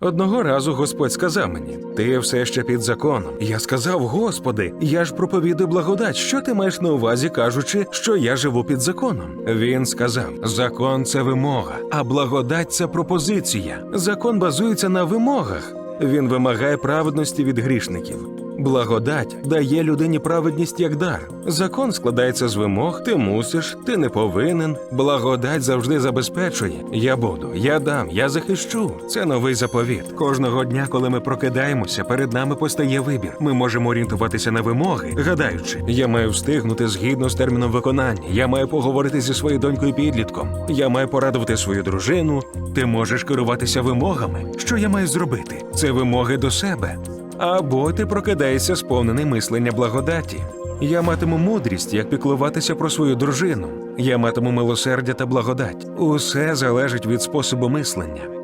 Одного разу Господь сказав мені: Ти все ще під законом. Я сказав: Господи, я ж проповідую благодать. Що ти маєш на увазі, кажучи, що я живу під законом? Він сказав: Закон це вимога, а благодать це пропозиція. Закон базується на вимогах. Він вимагає праведності від грішників. Благодать дає людині праведність як дар. Закон складається з вимог, ти мусиш, ти не повинен. Благодать завжди забезпечує. Я буду, я дам, я захищу. Це новий заповіт. Кожного дня, коли ми прокидаємося, перед нами постає вибір. Ми можемо орієнтуватися на вимоги, гадаючи, я маю встигнути згідно з терміном виконання. Я маю поговорити зі своєю донькою підлітком. Я маю порадувати свою дружину. Ти можеш керуватися вимогами. Що я маю зробити? Це вимоги до себе. Або ти прокидаєшся сповнений мислення благодаті. Я матиму мудрість, як піклуватися про свою дружину. Я матиму милосердя та благодать. Усе залежить від способу мислення.